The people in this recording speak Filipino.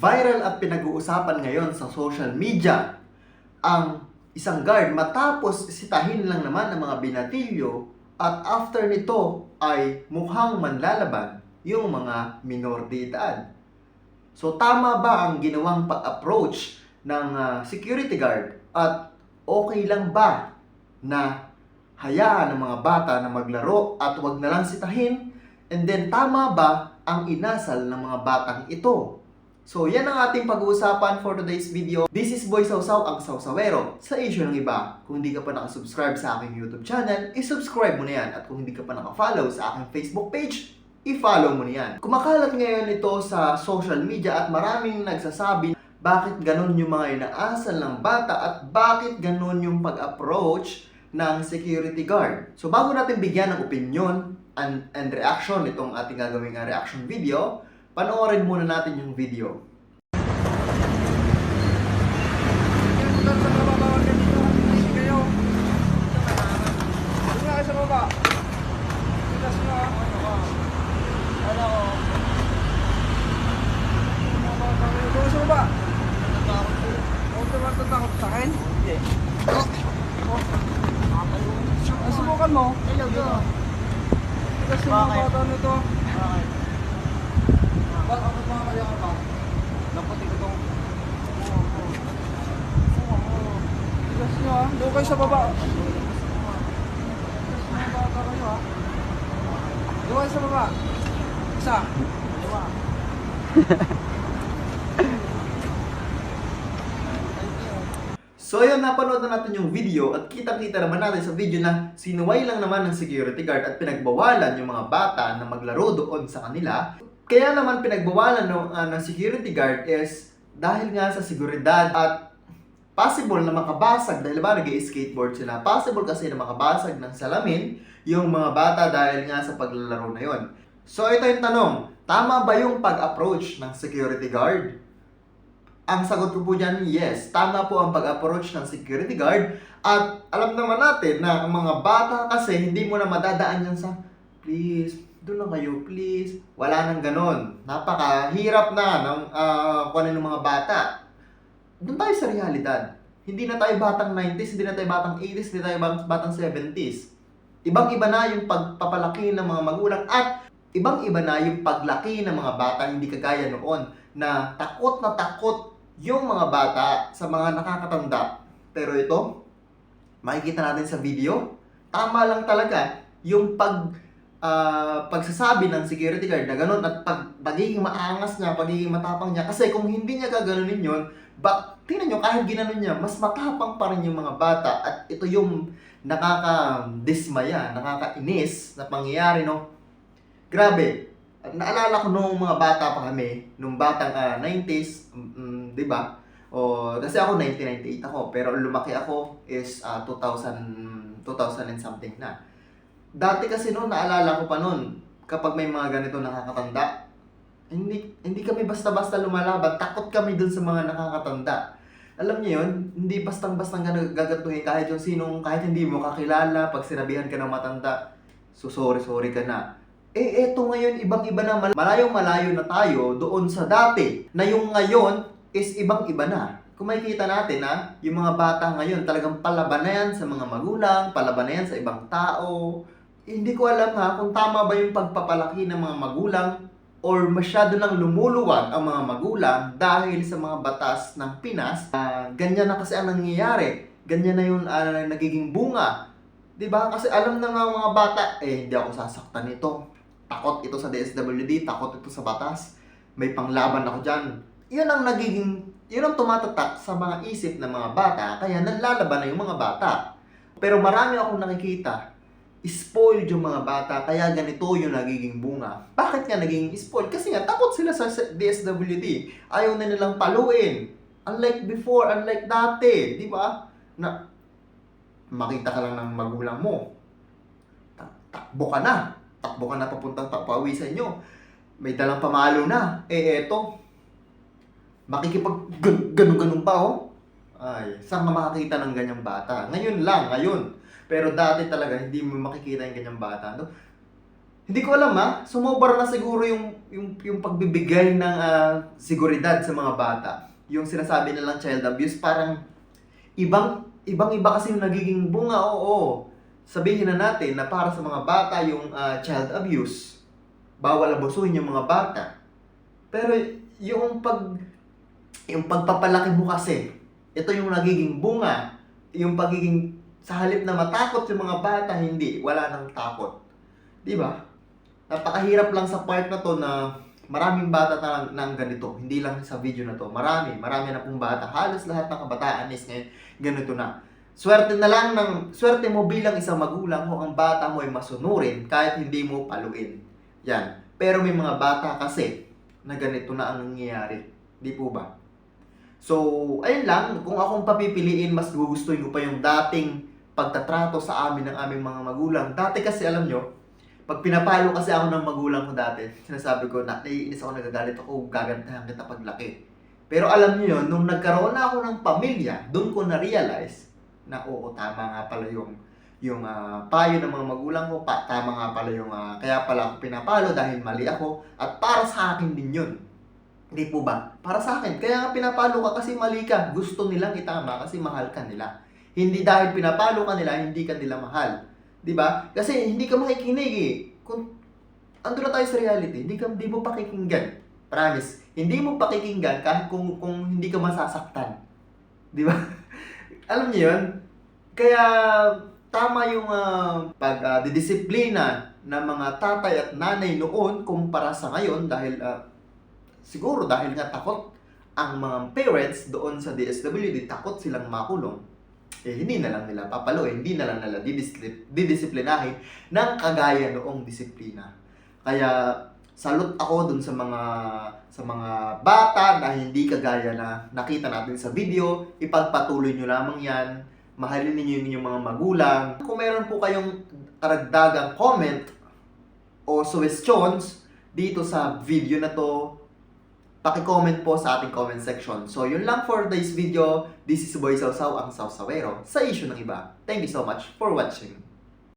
Viral at pinag-uusapan ngayon sa social media ang isang guard matapos sitahin lang naman ng mga binatilyo at after nito ay mukhang manlalaban yung mga minor de edad. So tama ba ang ginawang pag-approach ng ah, security guard at okay lang ba na hayaan ng mga bata na maglaro at wag na lang sitahin? And then tama ba ang inasal ng mga batang ito? So yan ang ating pag-uusapan for today's video. This is Boy Sausaw, ang Sausawero. Sa issue ng iba, kung hindi ka pa nakasubscribe sa aking YouTube channel, isubscribe mo na yan. At kung hindi ka pa nakafollow sa aking Facebook page, i-follow mo na yan. Kumakalat ngayon ito sa social media at maraming nagsasabi bakit ganun yung mga inaasal ng bata at bakit ganun yung pag-approach ng security guard. So bago natin bigyan ng opinion and, and reaction itong ating gagawing reaction video, panoorin muna natin yung video. Subukan mo. Hello, go. Kasi mga bata nito. Ba't ako pa kaya ka ba? Naputi ko tong... Tigas nyo sa baba. Mga kayo sa baba. Isa. Dalawa. So yun, napanood na natin yung video at kitang-kita naman natin sa video na sinuway lang naman ng security guard at pinagbawalan yung mga bata na maglaro doon sa kanila. Kaya naman pinagbawalan no, ah, ng security guard is dahil nga sa seguridad at possible na makabasag dahil ba nag skateboard sila. Possible kasi na makabasag ng salamin yung mga bata dahil nga sa paglalaro na yon. So ito yung tanong, tama ba yung pag-approach ng security guard? Ang sagot ko po dyan, yes. Tama po ang pag-approach ng security guard. At alam naman natin na ang mga bata kasi hindi mo na madadaan yan sa, please, doon lang kayo, please. Wala nang ganon. Napakahirap na ng uh, kunin ng mga bata. Doon tayo sa realidad. Hindi na tayo batang 90s, hindi na tayo batang 80s, hindi tayo batang 70s. Ibang-iba na yung pagpapalaki ng mga magulang at ibang-iba na yung paglaki ng mga bata hindi kagaya noon na takot na takot yung mga bata sa mga nakakatanda. Pero ito, makikita natin sa video, tama lang talaga yung pag ah, pagsasabi ng security guard na ganun at pag pagiging maangas niya, pagiging matapang niya. Kasi kung hindi niya gaganunin yun, bak, tingnan nyo, kahit ginanon niya, mas matapang pa rin yung mga bata. At ito yung nakaka-dismaya, nakakainis na pangyayari, no? Grabe, naalala ko nung mga bata pa kami, nung batang ah, 90s, mm, mm, 'di ba? O kasi ako 1998 ako, pero lumaki ako is ah, 2000 2000 and something na. Dati kasi noon naalala ko pa noon, kapag may mga ganito nakakatanda, hindi hindi kami basta-basta lumalaban, takot kami dun sa mga nakakatanda. Alam niyo yun, hindi bastang-bastang gagantuhin kahit yung sinong, kahit hindi mo kakilala, pag sinabihan ka ng matanda, so sorry, sorry ka na. Eh, eto ngayon, ibang-iba na, mal- malayong-malayo na tayo doon sa dati, na yung ngayon is ibang-iba na. Kung makikita natin na yung mga bata ngayon talagang palaban na yan sa mga magulang, palaban na yan sa ibang tao. Hindi ko alam ha kung tama ba yung pagpapalaki ng mga magulang or masyado nang lumuluwag ang mga magulang dahil sa mga batas ng Pinas. Ah, ganyan na kasi ang nangyayari. Ganyan na yung ah, nagiging bunga. 'Di ba? Kasi alam na nga mga bata, eh hindi ako sasaktan nito. Takot ito sa DSWD, takot ito sa batas. May panglaban ako diyan. 'Yun ang nagiging 'yun ang tumatatak sa mga isip ng mga bata, kaya nanlalaban na yung mga bata. Pero marami akong nakikita spoiled yung mga bata, kaya ganito yung nagiging bunga. Bakit nga naging spoiled? Kasi nga, takot sila sa DSWD. Ayaw na nilang paluin. Unlike before, unlike dati, di ba? Na, makita ka lang ng magulang mo. Ta- takbo ka na. Takbo ka na papuntang papawi sa inyo. May dalang pamalo na. Eh, eto. Makikipag gan- ganun-ganun pa, oh. Ay, saan ka makakita ng ganyang bata? Ngayon lang, ngayon. Pero dati talaga, hindi mo makikita yung ganyang bata. No? hindi ko alam ha, sumobra na siguro yung, yung, yung pagbibigay ng ah, seguridad sa mga bata. Yung sinasabi nilang child abuse, parang ibang, ibang iba kasi yung nagiging bunga, oo. Sabihin na natin na para sa mga bata yung ah, child abuse, bawal abusuhin yung mga bata. Pero yung pag, yung pagpapalaki mo kasi, ito yung nagiging bunga, yung pagiging sa halip na matakot yung mga bata, hindi, wala nang takot. Di ba? Napakahirap lang sa part na to na maraming bata na, na ganito. Hindi lang sa video na to. Marami, marami na pong bata. Halos lahat ng kabataan is ngayon ganito na. Swerte na lang ng, swerte mo bilang isang magulang kung ang bata mo ay masunurin kahit hindi mo paluin. Yan. Pero may mga bata kasi na ganito na ang nangyayari. Di po ba? So, ayun lang. Kung akong papipiliin, mas gugustuhin ko pa yung dating pagtatrato sa amin ng aming mga magulang. Dati kasi, alam nyo, pag pinapalo kasi ako ng magulang ko dati, sinasabi ko na naiinis ako, nagagalit ako, gagantahan kita paglaki. Pero alam niyo yun, nung nagkaroon na ako ng pamilya, doon ko na-realize na oo, tama nga pala yung yung ah, payo ng mga magulang ko, pa, tama nga pala yung ah, kaya pala ako pinapalo dahil mali ako at para sa akin din yun. Hindi po ba? Para sa akin. Kaya nga pinapalo ka kasi mali ka. Gusto nilang itama kasi mahal ka nila. Hindi dahil pinapalo ka nila, hindi ka nila mahal. 'Di ba? Kasi hindi ka makikinig eh. Kung ando na tayo sa reality, hindi ka hindi mo pakikinggan. Promise. Hindi mo pakikinggan kahit kung kung hindi ka masasaktan. 'Di ba? Alam niyo 'yun? Kaya tama yung ah, pag ah, didisiplina ng mga tatay at nanay noon kumpara sa ngayon dahil ah, siguro dahil nga takot ang mga parents doon sa DSWD, takot silang makulong eh hindi na lang nila papaluin, hindi na lang nila didisipl- didisiplinahin ng kagaya noong disiplina. Kaya salute ako dun sa mga sa mga bata na hindi kagaya na nakita natin sa video, ipagpatuloy nyo lamang yan. Mahalin ninyo yung inyong mga magulang. Kung meron po kayong karagdagang comment o suggestions dito sa video na to, paki-comment po sa ating comment section. So, yun lang for this video. This is Boy Sausaw, ang Sausawero, sa issue ng iba. Thank you so much for watching.